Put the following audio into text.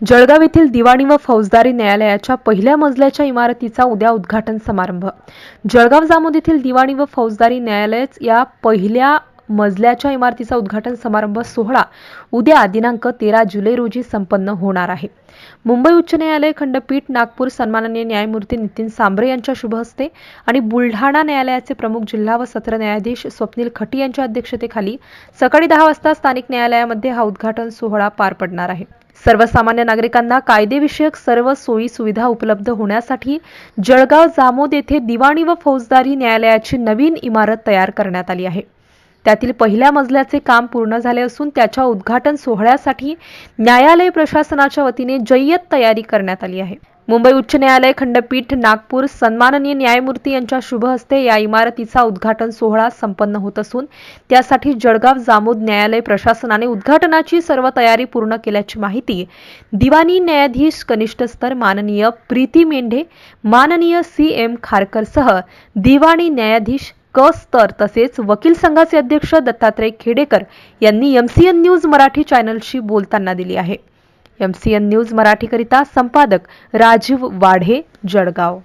जळगाव येथील दिवाणी व फौजदारी न्यायालयाच्या पहिल्या मजल्याच्या इमारतीचा उद्या उद्घाटन समारंभ. जळगाव जामोद येथील दिवाणी व फौजदारी न्यायालयच या पहिल्या मजल्याच्या इमारतीचा उद्घाटन समारंभ सोहळा उद्या दिनांक तेरा जुलै रोजी संपन्न होणार आहे. मुंबई उच्च न्यायालय खंडपीठ नागपूर सन्माननीय न्यायमूर्ती नितीन सांबरे यांच्या शुभ हस्ते आणि बुलढाणा न्यायालयाचे प्रमुख जिल्हा व सत्र न्यायाधीश स्वप्नील खटी यांच्या अध्यक्षतेखाली सकाळी दहा वाजता स्थानिक न्यायालयामध्ये हा उद्घाटन सोहळा पार पडणार आहे. सर्वसामान्य नागरिकांना कायदेविषयक सर्व सोयी सुविधा उपलब्ध होण्यासाठी जळगाव जामोद येथे दिवाणी व फौजदारी न्यायालयाची नवीन इमारत तयार करण्यात आली आहे. त्यातील पहिल्या मजल्याचे काम पूर्ण झाले असून त्याच्या उद्घाटन सोहळ्यासाठी न्यायालय प्रशासनाच्या वतीने जय्यत तयारी करण्यात आली आहे. मुंबई उच्च न्यायालय खंडपीठ नागपूर सन्माननीय न्यायमूर्ती यांच्या शुभ हस्ते या इमारतीचा उद्घाटन सोहळा संपन्न होत असून त्यासाठी जळगाव जामोद न्यायालय प्रशासनाने उद्घाटनाची सर्व तयारी पूर्ण केल्याची माहिती दिवाणी न्यायाधीश कनिष्ठ स्तर माननीय प्रीती मेंढे माननीय सी एम खारकरसह दिवाणी न्यायाधीश क. स्तर तसेच वकील संघाचे अध्यक्ष दत्तात्रय खेडेकर यांनी एमसीएन न्यूज मराठी चॅनलशी बोलताना दिली आहे. एम सी एन न्यूज मराठीकरिता संपादक राजीव वाढे जळगाव.